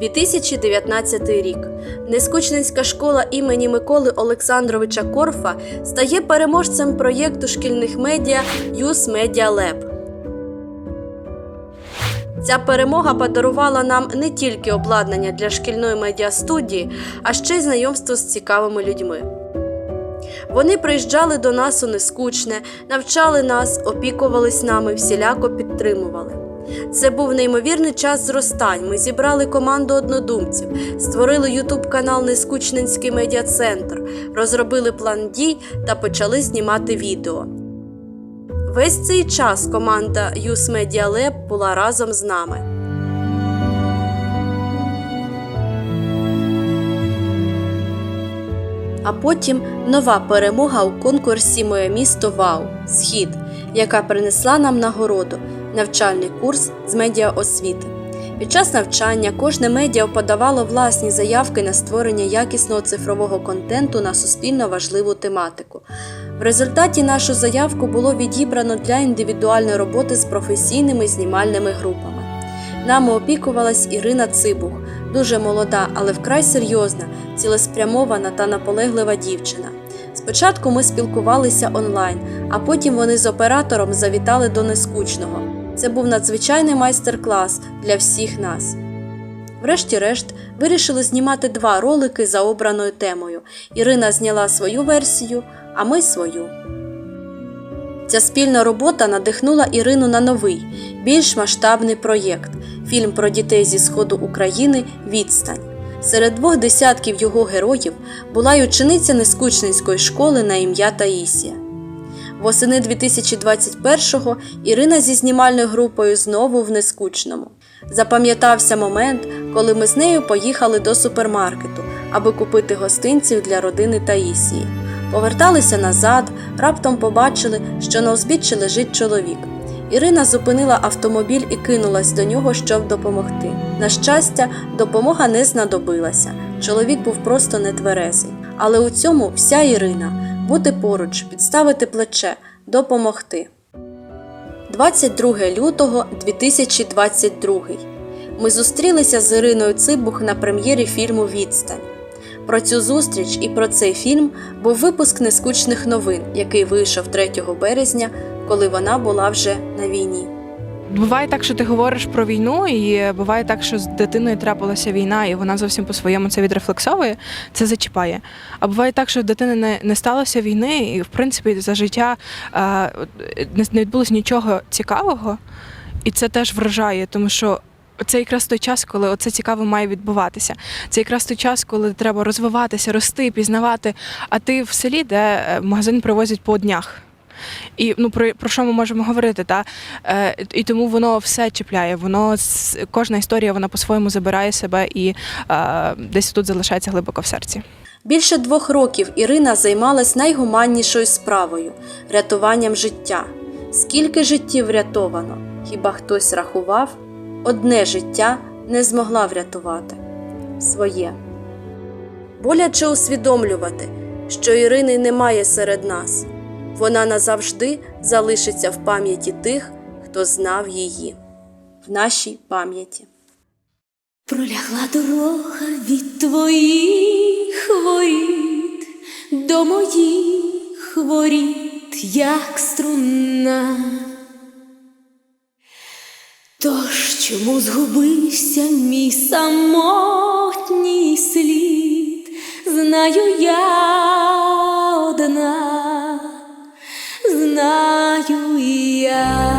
2019 рік. Нескучненська школа імені Миколи Олександровича Корфа стає переможцем проєкту шкільних медіа Youth Media Lab. Ця перемога подарувала нам не тільки обладнання для шкільної медіастудії, а ще й знайомство з цікавими людьми. Вони приїжджали до нас у нескучне, навчали нас, опікувались нами, всіляко підтримували. Це був неймовірний час зростань. Ми зібрали команду однодумців, створили ютуб канал Нескучненський медіа-центр, розробили план дій та почали знімати відео. Весь цей час команда Youth Media Lab була разом з нами. А потім нова перемога у конкурсі Моє місто Вау Схід, яка принесла нам нагороду навчальний курс з медіаосвіти. Під час навчання кожне медіа подавало власні заявки на створення якісного цифрового контенту на суспільно важливу тематику. В результаті нашу заявку було відібрано для індивідуальної роботи з професійними знімальними групами. Нами опікувалась Ірина Цибух, дуже молода, але вкрай серйозна, цілеспрямована та наполеглива дівчина. Спочатку ми спілкувалися онлайн, а потім вони з оператором завітали до нескучного. Це був надзвичайний майстер-клас для всіх нас. Врешті-решт, вирішили знімати два ролики за обраною темою. Ірина зняла свою версію, а ми свою. Ця спільна робота надихнула Ірину на новий, більш масштабний проєкт фільм про дітей зі сходу України Відстань. Серед двох десятків його героїв була й учениця Нескучненської школи на ім'я Таїсія. Восени 2021-го Ірина зі знімальною групою знову в Нескучному. Запам'ятався момент, коли ми з нею поїхали до супермаркету, аби купити гостинців для родини Таїсії. Поверталися назад, раптом побачили, що на узбіччі лежить чоловік. Ірина зупинила автомобіль і кинулась до нього, щоб допомогти. На щастя, допомога не знадобилася. Чоловік був просто нетверезий. Але у цьому вся Ірина бути поруч, підставити плече, допомогти. 22 лютого 2022. Ми зустрілися з Іриною Цибух на прем'єрі фільму Відстань. Про цю зустріч і про цей фільм був випуск нескучних новин, який вийшов 3 березня, коли вона була вже на війні. Буває так, що ти говориш про війну, і буває так, що з дитиною трапилася війна, і вона зовсім по-своєму це відрефлексовує, це зачіпає. А буває так, що в дитини не, не сталося війни, і в принципі за життя е, не, відбулося нічого цікавого, і це теж вражає, тому що. Це якраз той час, коли оце цікаво має відбуватися. Це якраз той час, коли треба розвиватися, рости, пізнавати. А ти в селі, де е, магазин привозять по днях. І ну про, про що ми можемо говорити? Та? Е, і тому воно все чіпляє. Воно кожна історія вона по-своєму забирає себе і е, десь тут залишається глибоко в серці. Більше двох років Ірина займалась найгуманнішою справою рятуванням життя. Скільки життів врятовано? Хіба хтось рахував? Одне життя не змогла врятувати своє. Боляче усвідомлювати, що Ірини немає серед нас. Вона назавжди залишиться в пам'яті тих, хто знав її, в нашій пам'яті. Пролягла дорога від твоїх воріт до моїх воріт, як струна. Тож чому згубився мій самотній слід? Знаю я знаю я.